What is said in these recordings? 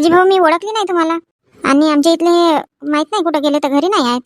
अजी भाऊ मी ओळखली नाही तुम्हाला. आणि आमच्या इथले माहीत नाही कुठे गेले तर घरी नाही आहेत.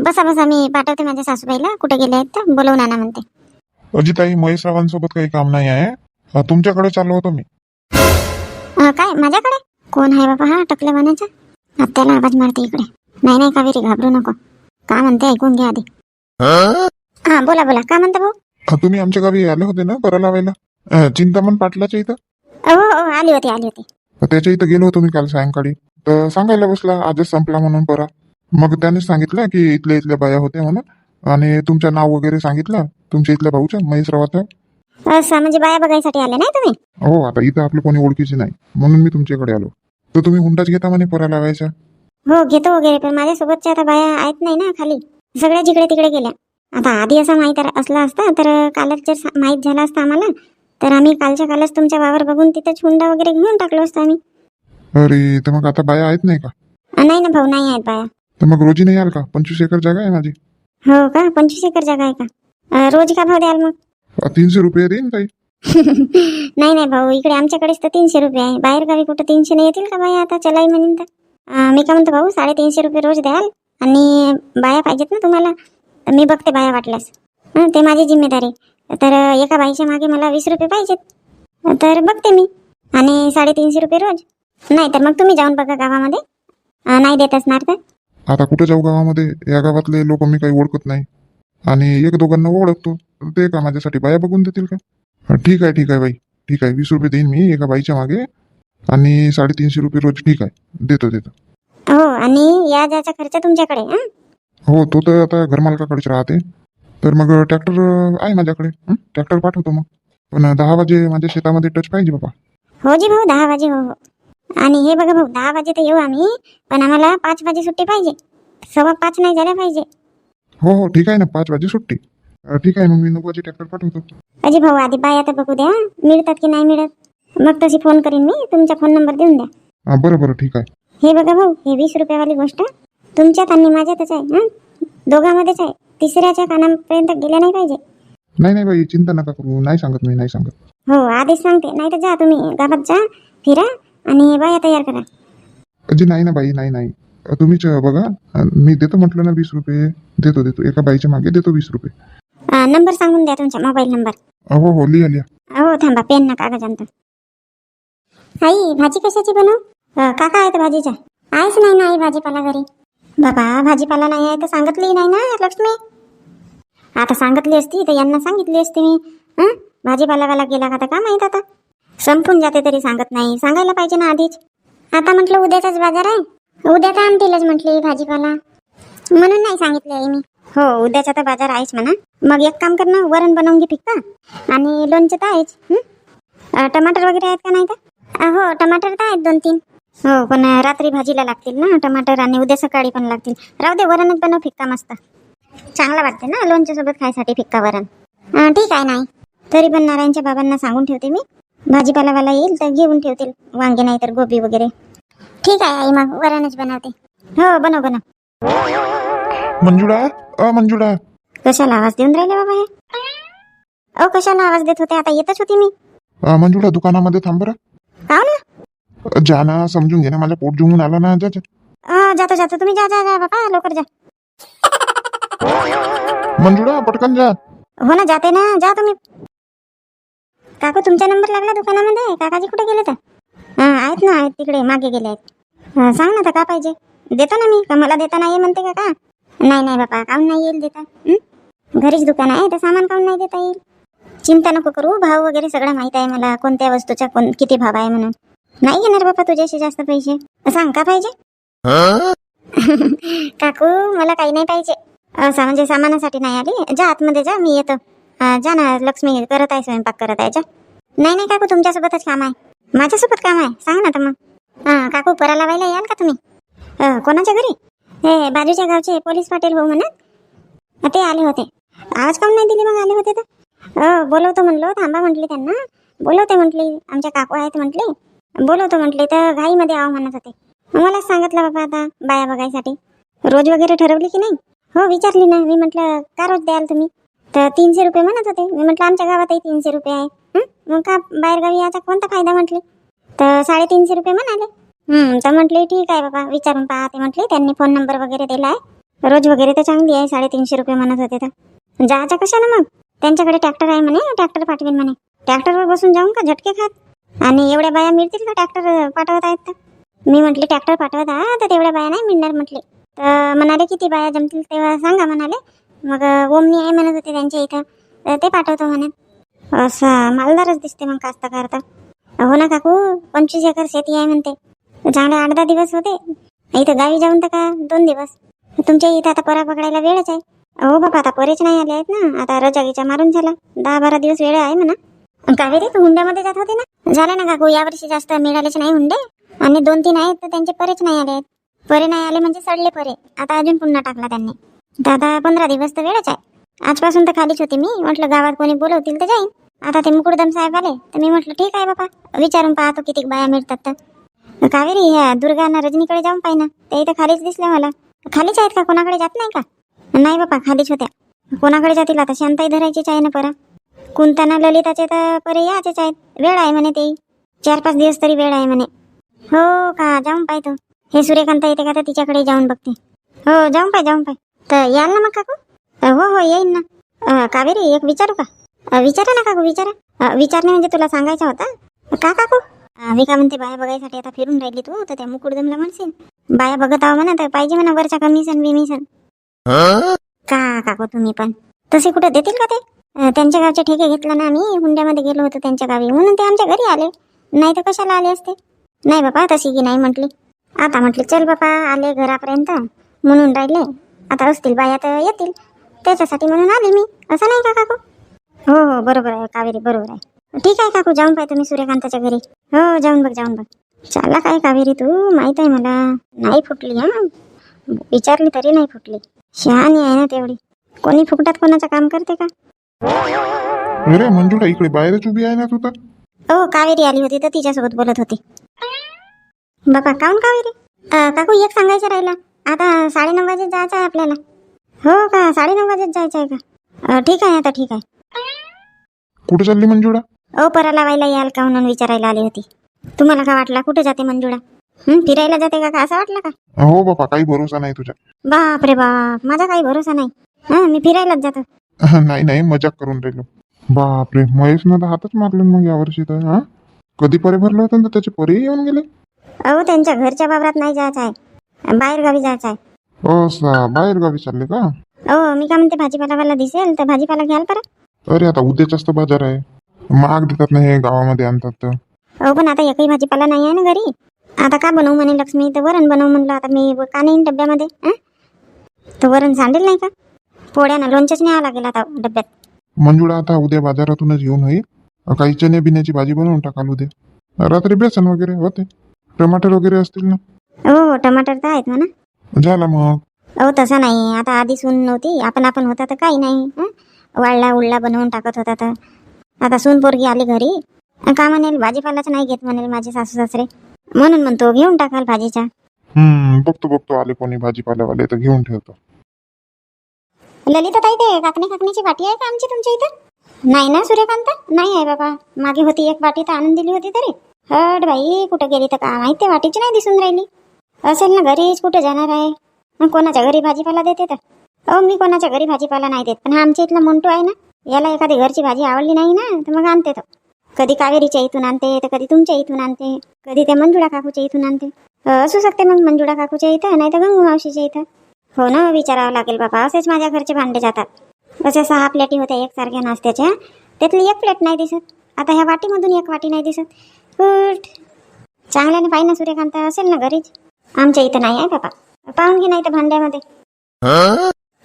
बसा बसा मी पाठवते माझ्या सासूबाईला. कुठे गेले आहेत तर बोलवून आणा म्हणते. अजिताई महेश रावांसोबत काही काम नाही आहे. अ, तुमच्याकडे चाललो होतो मी. अ, काय माझ्याकडे? कोण आहे बाबा हा टकल्या वाण्याचा? आत्याला आवाज मारते इकडे. नाही नाही कावेरी घाबरू नको. का म्हणते ऐकून घ्या आधी. हा? बोला बोला. का म्हणता भाऊ? तुम्ही आमच्या गावी आले होते ना बरं लावायला? चिंतामण पाटलाच्या इथं? हो हो आली होती आली होती. त्याच्या इथं गेलो होतो मी काल सायंकाळी. तर सांगायला बसला आजच संपला म्हणून परा. मग त्याने सांगितलं की इथल्या इथल्या बाया होत्या म्हणून. आणि तुमचं नाव वगैरे सांगितलं तुमच्या इथल्या भाऊचं महेश असं म्हणजे बाया बघायसाठी आले नाही तुम्ही? हो आता इथं आपलं कोणी ओळखीचे नाही. म्हणून मी तुमच्याकडे आलो. तर तुम्ही हुंडाच घेता म्हणे परा लावायचा? हो घेतो वगैरे पण माझ्यासोबतच्या आता बाया आहेत नाही ना खाली. सगळ्या जिकडे तिकडे गेल्या. आता आधी असा माहीत असला असता तर कालच जर माहीत झाला असता आम्हाला तर आम्ही कालच्या कालच तुमच्या वावर बघून तिथं हुंडा वगैरे घेऊन टाकलो असतो आम्ही. अरे तर मग आता बाया आहेत नाही का? अ, नाही ना भाऊ नाही आहेत बाया. तर मग रोजी नाही याल का? पंचवीस एकर जागा आहे माझी. हो का? पंचवीस एकर जागा आहे का? अ, रोज का भाव द्याल मग? अ, तीनशे रुपये देईन ताई. नाही नाही भाऊ इकडे आमच्याकडेच तर तीनशे रुपये आहे. बाहेर गावी कुठं तीनशे नाही येतील का बाया आता? चलाई म्हणून तर. अं, मी काय म्हणतो भाऊ साडेतीनशे रुपये रोज द्याल आणि बाया पाहिजेत ना तुम्हाला? तर मी बघते बाया वाटल्यास. हं, ते माझी जिम्मेदारी. तर एका बाईच्या मागे मला वीस रुपये पाहिजेत. तर बघते मी. आणि साडेतीनशे रुपये रोज. नाही तर मग तुम्ही जाऊन बघा गावामध्ये. नाही देत असणार तर. आता कुठं जाऊ गावामध्ये? या गावातले लोक मी काही ओळखत नाही. आणि एक दोघांना ओळखतो. ते का माझ्यासाठी बाया बघून देतील का? ठीक आहे ठीक आहे बाई. ठीक आहे वीस रुपये देईन मी एका बाईच्या मागे. आणि साडेतीनशे रुपये रोज ठीक आहे. देतो देतो. हो आणि या जायचा खर्च तुमच्याकडे? हो तो तर आता घरमालकाकडेच राहते. तर मग ट्रॅक्टर आहे माझ्याकडे. ट्रॅक्टर पाठवतो मग. पण दहा वाजे माझ्या शेतामध्ये टच पाहिजे बाबा. हो जी भाऊ दहा वाजे हो हो. आणि हे बघा भाऊ दहा वाजे तर येऊ आम्ही पण आम्हाला पाच वाजे सुट्टी पाहिजे. सव्वा पाच नाही झाल्या पाहिजे. हो हो ठीक आहे ना पाच वाजे सुट्टी. अं, ठीक आहे मग मी नऊ वाजे ट्रॅक्टर पाठवतो. अजी भाऊ आधी बाय आता बघू द्या मिळतात की नाही मिळत. मग तशी फोन करीन मी तुमचा फोन नंबर देऊन द्या. हा, बरं बरं ठीक आहे. हे बघा भाऊ हे वीस रुपयावाली गोष्ट तुमच्यात आणि माझ्यातच आहे हं? दोघांमध्येच आहे. तिसऱ्याच्या कानापर्यंत गेल्या नाही पाहिजे. नाही नाही बाई चिंता नका करू. नाही सांगत मी नाही सांगत. हो आधीच सांगते. नाही तर जा तुम्ही गावात जा फिरा आणि बाया तयार करा. अजी नाही ना बाई नाही नाही. अं, तुम्हीच अं, बघा अं, मी देतो म्हटलं ना वीस रुपये. देतो देतो. एका बाईच्या मागे देतो वीस रुपये. अं, नंबर सांगून द्या तुमचा मोबाईल नंबर. अं, हो हो लिहा लिहा. हो थांबा पेन ना कागद आणतो. आई भाजी कशाची बनव? अं, काका आहेत भाजीच्या. आहेच नाही ना आई भाजीपाला घरी? बाबा भाजीपाला नाही आहे तर सांगितली नाही ना लक्ष्मी? आता सांगितली असती तर यांना सांगितली असती मी. हं? भाजीपालावाला गेला का तर का माहीत आता? संपून जाते तरी सांगत नाही. सांगायला पाहिजे ना आधीच. आता म्हटलं उद्याचाच बाजार आहे. उद्या तर आणतीलच म्हटली भाजीपाला. म्हणून नाही सांगितले आई मी. हो उद्याचा तर बाजार आहेच म्हणा. मग एक काम कर ना वरण बनवून घे फिक्का. आणि लोणचं तर आहेच. टमाटर वगैरे आहेत का नाही तर हो टमाटर तर आहेत दोन तीन हो पण रात्री भाजीला लागतील ना टमाटर आणि उद्या सकाळी पण लागतील. राहू दे वरणच बनव फिक्का मस्त. चांगला वाटते ना लोणच्या सोबत खायसाठी फिक्का वरण ठीक आहे नाही. तरी पण नारायणच्या बाबांना सांगून ठेवते मी. भाजीपालावाला येईल तर घेऊन ठेवतील. वांगे नाही तर गोबी वगैरे. ठीक आहे आई मग वरणच बनवते. हो बनव बनव. मंजुळा? अ मंजुळा. कशाला आवाज देऊन राहिले बाबा हे? अहो कशाला आवाज देत होते? आता येतच होती मी. मंजुळा दुकानामध्ये थांब बरं. का हो ना? अ, जा ना समजून घे ना माझ्या पोट जुळून आला ना जातो जातो. तुम्ही जा जा जा बाबा लवकर जा. मंजुळा पटकन जा. हो ना जाते ना. जा तुम्ही. काकू तुमचा नंबर लागला दुकानामध्ये? काकाजी कुठे गेले तर? हा आहेत ना आहेत तिकडे मागे गेले आहेत. हा, सांग ना तर का पाहिजे? देतो ना मी. का मला देता नाही म्हणते का का नाही नाही बाबा काऊन नाही येईल देता? हं? घरीच दुकान आहे तर सामान काऊन नाही देता येईल? चिंता नको करू भाव वगैरे सगळं माहीत आहे मला कोणत्या वस्तूचा कोण किती भाव आहे म्हणून. नाही घेणार बाबा तुझ्याशी जास्त पैसे. सांग का पाहिजे? काकू मला काही नाही पाहिजे. असं म्हणजे सामानासाठी नाही आली. जा आतमध्ये जा मी येतो. जा ना लक्ष्मी करत आहे स्वयंपाक करत आहे जा. नाही नाही काकू तुमच्यासोबतच काम आहे. माझ्यासोबत काम आहे. सांग ना तर मग. हां काकू परा लावायला याल का तुम्ही? कोणाच्या घरी? हे बाजूच्या गावचे पोलीस पाटील भाऊ म्हणत. ते आले होते. आवाज काम नाही दिली मग आले होते तर? बोलवतो म्हणलो थांबा म्हटली त्यांना. बोलवते म्हटली आमच्या काकू आहेत म्हटली. बोलवतो म्हटले तर घाईमध्ये आव म्हणत होते. मलाच सांगितलं बाबा आता बाया बघायसाठी. रोज वगैरे ठरवली की नाही? हो विचारली ना. मी म्हटलं का रोज द्याल तुम्ही? तर तीनशे रुपये म्हणत होते. मी म्हटलं आमच्या गावातही तीनशे रुपये आहे. मग का बाहेरगावी याचा कोणता फायदा म्हटले? तर साडेतीनशे रुपये म्हणाले. तर म्हटले ठीक आहे बाबा विचारून पाहते म्हटले त्यांनी फोन नंबर वगैरे दिला आहे. रोज वगैरे तर चांगली आहे साडेतीनशे रुपये म्हणत होते तर. जायचं कशानं मग? त्यांच्याकडे ट्रॅक्टर आहे म्हणे ट्रॅक्टर पाठवेन म्हणे. ट्रॅक्टरवर बसून जाऊन का झटके खात? आणि एवढ्या बाया मिळतील का ट्रॅक्टर पाठवत आहेत तर? मी म्हटले ट्रॅक्टर पाठवत आहे तर तेवढ्या बाया नाही मिळणार म्हटले. तर म्हणाले किती बाया जमतील तेव्हा सांगा म्हणाले. मग ओमनी आहे म्हणत होते त्यांच्या इथं. तर ते पाठवतो म्हणे असं मालदारच दिसते मग कास्तकार तर. हो ना काकू पंचवीस एकर शेती आहे म्हणते. चांगले आठ दहा दिवस होते. इथं गावी जाऊन तर का दोन दिवस. तुमच्या इथं आता परा पकडायला वेळच आहे. हो बाबा आता परेच नाही आले आहेत ना. आता रजागीचा मारून झाला. दहा बारा दिवस वेळ आहे म्हणा. कावेरी तू हुंड्यामध्ये जात होते ना? झालं ना काकू यावर्षी जास्त मिळालेच नाही हुंडे. आणि दोन तीन आहेत तर त्यांचे परेच नाही आले आहेत. परे नाही आले म्हणजे सडले परे. आता अजून पुन्हा टाकला त्यांनी. तर आता पंधरा दिवस तर वेळच आहे. आजपासून तर खालीच होती मी. म्हटलं गावात कोणी बोलवतील तर जाईन. आता ते मुकुडदम साहेब आले. तर मी म्हटलं ठीक आहे बाबा विचारून पाहतो किती बाया मिळतात तर. कावेरी ह्या दुर्गाना रजनीकडे जाऊन पाहिना. ते इथं खालीच दिसले मला. खालीच आहेत का? कोणाकडे जात नाही का? नाही बाबा खालीच होत्या. कोणाकडे जातील आता? शांताई धरायचीच आहे ना परा. कुंताना ललिताचे तर परे याचेच आहेत. वेळ आहे म्हणे ते चार पाच दिवस तरी वेळ आहे म्हणे. हो का? जाऊन पाहतो. हे सूर्यकांत येते का? तर तिच्याकडे जाऊन बघते. हो जाऊन पाय जाऊन पाय. तर याल ना मग काकू? हो हो येईन ना. अ, कावेरी एक विचारू का? विचारा ना काकू विचारा. अ, विचारणे म्हणजे तुला सांगायचा होता? का काकू? मी का म्हणते बाया बघायसाठी आता फिरून राहिली तू तर त्या मुकुडदमला म्हणशील. बाया बघत आहो म्हणा तर पाहिजे म्हणा वरच्या कमिशन बिमिशन का काकू तुम्ही पण? तसे कुठे देतील का ते? त्यांच्या गावचे ठेके घेतला ना आम्ही हुंड्यामध्ये गेलो होतो त्यांच्या गावी म्हणून ते आमच्या घरी आले. नाही तर कशाला आले असते? नाही बाबा तशी की नाही म्हटली. आता म्हटली चल बापा आले घरापर्यंत. म्हणून राहिले. आता असतील बाया तर येतील. त्याच्यासाठी म्हणून आले मी. असं नाही का काकू? हो हो बरोबर आहे कावेरी बरोबर आहे. ठीक आहे काकू जाऊन पाय तुम्ही सूर्यकांताच्या घरी. हो जाऊन बघ जाऊन बघ. चालला काय कावेरी तू? माहीत आहे मला. नाही फुटली हा? विचारली तरी नाही फुटली. शहाणी आहे ना तेवढी. कोणी फुकटात कोणाचं काम करते का? अरे मंजुळा इकडे बाहेरच उभी आहे ना तू तर? हो कावेरी आली होती तर तिच्यासोबत बोलत होती. बाबा काऊन कावेरी अं, काकू एक सांगायचं राहिला. आता साडेनऊ वाजेत जायचं आहे आपल्याला. हो का? साडेनऊ वाजेत जायचं आहे का? अं, ठीक आहे आता ठीक आहे. कुठे चालली मंजुळा? ओ परा लावायला याल का म्हणून विचारायला आली होती. तुम्हाला का वाटला? कुठे जाते मंजुळा? हं, फिरायला जाते का का? असं वाटलं का? हो बापा काही भरोसा नाही तुझ्या. बाप रे बाप माझा काही भरोसा नाही. हा मी फिरायलाच जातो. नाही नाही मजाक करून राहिलो. बापरे महेशनं तर हातच मारले मग यावर्षी तर हा? कधी परे भरलं होतं ना त्याचे परे येऊन गेले? अहो त्यांच्या घरच्या वावरात नाही जायचं आहे. बाहेर गावी जायचं आहे. असा बाहेर गावी चालले का? अहो मी का म्हणते भाजीपालावाला दिसेल तर भाजीपाला घ्याल बरं अरे आता उद्याचाच तर बाजार आहे. महाग देतात ना हे गावामध्ये आणतात तर. अहो पण आता एकही भाजीपाला नाही आहे ना घरी. आता का बनवू म्हणे लक्ष्मी? तर वरण बनवू म्हणलं आता मी व- का नाही डब्यामध्ये हं? तर वरण सांडेल नाही का? पोळ्यानं लोणचंच न्यावं लागेल आता डब्यात. मंजुळा आता उद्या बाजारातूनच घेऊन होईल. काही चणे बिण्याची भाजी बनवून टाकाल उद्या. रात्री बेसन वगैरे होते. टमाटर वगैरे असतील ना? हो हो टमाटर तर आहेत म्हणा. झाला मग. अहो तसं नाही. आता आधी सून नव्हती. आपण आपण होता तर काही नाही. हं? वाळला उळला बनवून टाकत होता तर. आता सून पोरगी आली घरी. का म्हणेल भाजीपालाच नाही घेत म्हणेल माझे सासू सासरे. म्हणून म्हणतो घेऊन टाकाल भाजीच्या. हम्म बघतो बघतो. आले कोणी भाजीपाल्यावाले तर घेऊन ठेवतो. ललिता ताई ते काकणी काकणीची वाटी आहे का आमची तुमच्या इथं? नाही ना सूर्यकांत? नाही आहे बाबा. मागे होती एक वाटी तर आणून दिली होती तरी. हट बाई कुठं गेली तर का माहिती ते वाटीची नाही दिसून राहिली. असेल ना घरीच कुठं जाणार आहे? मग कोणाच्या घरी भाजीपाला देते तर? अहो मी कोणाच्या घरी भाजीपाला नाही देत. पण हा आमच्या इथला मोंटू आहे ना याला एखादी घरची भाजी आवडली नाही ना तर मग आणते तो. कधी कावेरीच्या इथून आणते तर कधी तुमच्या इथून आणते. कधी त्या मंजुळा काकूच्या इथून आणते. असू शकते मग मंजुळा काकूच्या इथं नाही तर गंगू मावशीच्या इथं. हो ना विचारावं लागेल बाबा. असेच माझ्या घरचे भांडे जातात. अशा सहा प्लेटी होत्या एकसारख्या नाश्त्याच्या. त्यातली एक प्लेट नाही दिसत. आता ह्या वाटीमधून एक वाटी नाही दिसत. उठ चांगल्याने पाहिजे ना सूर्यकांत असेल ना घरीच? आमच्या इथं नाही आहे बाबा. पाहून घे नाही तर भांड्यामध्ये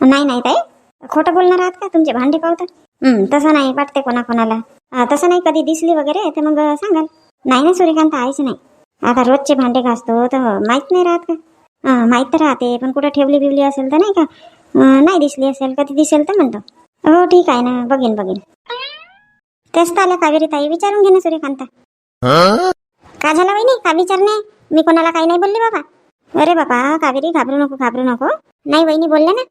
नाही नाही ताई. खोटं बोलणार आहात का? तुमचे भांडे पावतात. हं, तसं नाही वाटते कोणाकोणाला. हा, तसं नाही कधी दिसली वगैरे तर मग सांगाल. नाही ना सूर्यकांत आहेच नाही. आता रोजचे भांडे घासतो तर माहीत नाही राहत का? माहीत तर राहते पण कुठं ठेवली बिवली असेल तर नाही का? नाही दिसली असेल कधी दिसेल तर म्हणतो. हो ठीक आहे ना बघीन बघीन. तेच तर आल्या कावेरी ताई विचारून घे ना सूर्यकांता. का झालं वहिनी? का विचारणे मी कोणाला काही नाही बोलली बाबा. अरे बाबा कावेरी घाबरू नको घाबरू नको. नाही वहिनी बोलल्या ना?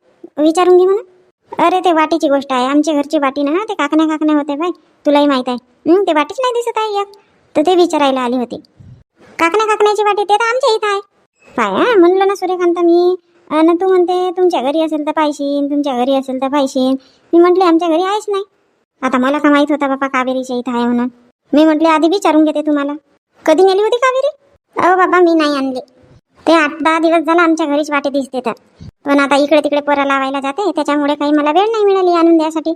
विचारून घे म्हणा अरे ते वाटीची गोष्ट आहे. आमच्या घरची वाटी ना ते काकण्या काकण्या होते बाय तुलाही माहीत आहे. ते वाटीच नाही दिसत आहे एक. तर ते विचारायला आली होती. काकण्या काकण्याची वाटी ते तर आमच्या इथं आहे. पाय म्हणलं ना सूर्यकांत मी. आणि तू म्हणते तुमच्या घरी असेल तर पाहिशीन तुमच्या घरी असेल तर पाहिशीन. मी म्हटले आमच्या घरी आहेच नाही. आता मला का माहीत होता बाबा कावेरीच्या इथं आहे म्हणून. मी म्हटले आधी विचारून घेते तुम्हाला. कधी नेली होती कावेरी? अहो बाबा मी नाही आणली. ते आठ दहा दिवस झाला आमच्या घरीच वाटे दिसते तर. पण आता इकडे तिकडे पोरा लावायला जाते त्याच्यामुळे काही मला वेळ नाही मिळाली आणून द्यासाठी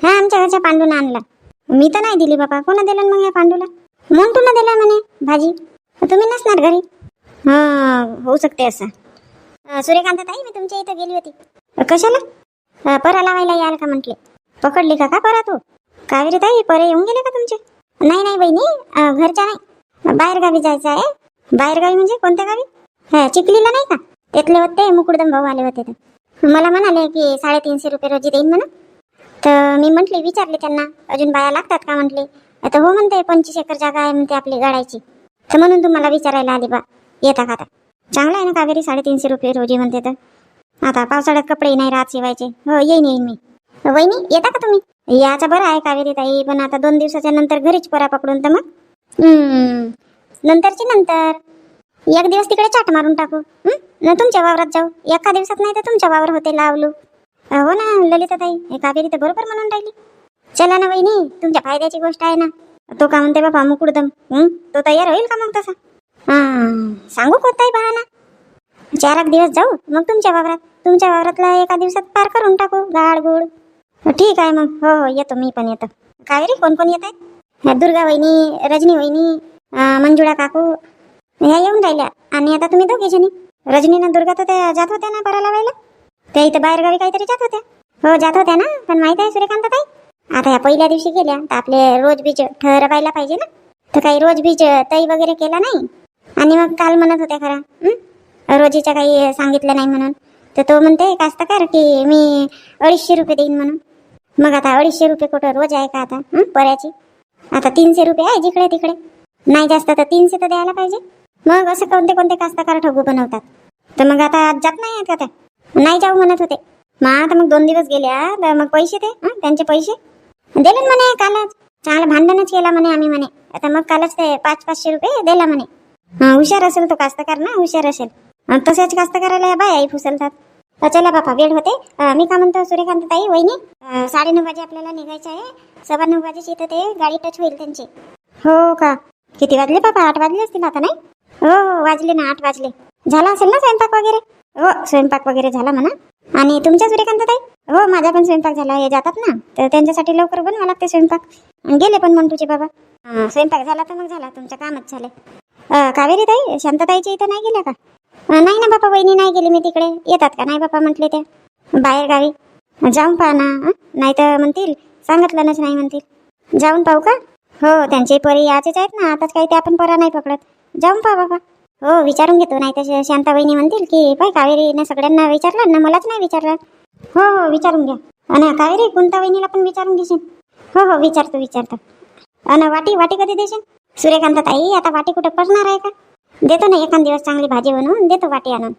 हा आमच्या घरच्या पांडून आणला. मी तर नाही दिली बाबा कोणा दिलं मग या पांडूला? मोंटूला दिला म्हणे भाजी. तुम्ही नसणार घरी. हा होऊ शकते असं. सूर्यकांत ताई मी तुमच्या इथं गेली होती. कशाला? परा लावायला याल का म्हटले. पकडली का का परा तू? कावेरी ताई परे येऊन गेले का तुमचे? नाही नाही बहिणी घरच्या नाही. बाहेर गावी जायचं आहे. बाहेर गावी म्हणजे कोणत्या गावी? हा, चिखलीला नाही का? तिथले होते मुकुडदम भाऊ आले होते तर. मला म्हणाले की साडेतीनशे रुपये रोजी देईन म्हणा तर मी म्हटले विचारले त्यांना अजून बाया लागतात का? म्हटले. आता हो म्हणते पंचवीस एकर जागा आहे म्हणते आपली गाडायची. तर म्हणून तुम्हाला विचारायला आली बा. येता का आता? चांगला आहे ना कावेरी साडेतीनशे रुपये रोजी म्हणते तर. आता पावसाळ्यात कपडे नाही राहत शिवायचे. हो येईन येईन मी. वहिनी येता का तुम्ही? याचा बरं आहे कावेरी ताई पण आता दोन दिवसाच्या नंतर घरीच परा पकडून तर मग. हम्म. नंतरची नंतर. एक दिवस तिकडे चाट मारून टाकू. हं? न तुमच्या वावरात जाऊ. एका दिवसात नाही तर तुमच्या वावर होते लावलू. हो ना ललिता ताई हे कावेरी तर बरोबर म्हणून राहिली. चला ना वहिनी तुमच्या फायद्याची गोष्ट आहे ना. तो का म्हणते बाबा मुकुडदम हं? तो तयार होईल का मग तसा? हा सांगू कोणताही बहाना? चार एक दिवस जाऊ मग तुमच्या वावरात. तुमच्या वावरातला एका दिवसात पार करून टाकू गाड गुड ठीक आहे मग. हो हो येतो मी पण येतो. कावेरी कोण कोण येत आहे? दुर्गा वहिनी रजनी वहिनी मंजुळा काकू. ह्या येऊन राहिल्या. आणि आता तुम्ही दोघे जणी. रजनीनं दुर्गा तर त्या जात होत्या ना परा लावायला त्या इथं बाहेरगावी काहीतरी जात होत्या. हो जात होत्या ना. पण माहीत आहे सूर्यकांत ताई आता ह्या पहिल्या दिवशी गेल्या. तर आपले रोज बीज ठरवायला पाहिजे ना. तर काही रोज बीज तई वगैरे केला नाही. आणि मग काल म्हणत होत्या खरा रोजीच्या काही सांगितलं नाही म्हणून. तर तो म्हणते कास्तकार की मी अडीचशे रुपये देईन म्हणून. मग आता अडीचशे रुपये कुठं रोज आहे का आता? पर्याची? आता तीनशे रुपये आहे जिकडे तिकडे. नाही जास्त तर तीनशे तर द्यायला पाहिजे. मग असे कोणते कोणते कास्तकार ठगू बनवतात? तर मग आता जात नाही आहेत का त्या? नाही जाऊ म्हणत होते. मग आता मग दोन दिवस गेल्या तर मग पैसे ते त्यांचे पैसे? दिले ना म्हणे कालच. चांगलं भांडणच केला म्हणे आम्ही म्हणे. आता मग कालच ते पाच पाचशे रुपये दिला म्हणे. हुशार असेल तो कास्तकार ना हुशार असेल. तसेच तशाच कास्तकाराला या बाया फुसलतात. तर चला बापा वेळ होते. मी का म्हणतो सूर्यकांत ताई वहिनी अं, साडेनऊ वाजे आपल्याला निघायचं आहे. सव्वा नऊ वाजेची इथं ते गाडी टच होईल त्यांची. हो का? किती वाजले बापा? आठ वाजले असतील आता नाही? हो हो वाजले ना आठ वाजले. झाला असेल ना स्वयंपाक वगैरे? हो स्वयंपाक वगैरे झाला म्हणा. आणि तुमच्या सूर्यकांत ताई? हो माझा पण स्वयंपाक झाला हे जातात ना? तर त्यांच्यासाठी लवकर बनवा लागते स्वयंपाक. गेले पण मंटूचे बाबा. स्वयंपाक झाला तर मग झाला तुमच्या कामच झाले. कावेरी ताई शांतताईच्या इथं नाही गेल्या का? नाही ना बापा वहिनी नाही गेली मी तिकडे. येतात का? नाही बापा म्हटले त्या बाहेर गावी. जाऊन पहा ना नाही तर म्हणतील सांगितलंच नाही म्हणतील. जाऊन पाहू का? हो त्यांचे परी याचेच आहेत ना आताच काही ते आपण परा नाही पकडत. जाऊन पहा बाबा हो विचारून घेतो नाही तर शांता वहिनी म्हणतील की पाय कावेरीने सगळ्यांना विचारलं ना मलाच नाही विचारलं. हो हो विचारून घ्या. अन कावेरी कोणता वहिनीला पण विचारून घेशील. हो हो विचारतो विचारतो. अन वाटी वाटी कधी देशील? सूर्यकांत ताई आता वाटी कुठं पडणार आहे का? देतो ना एखाद दिवस चांगली भाजी बनवून देतो वाटी आणून.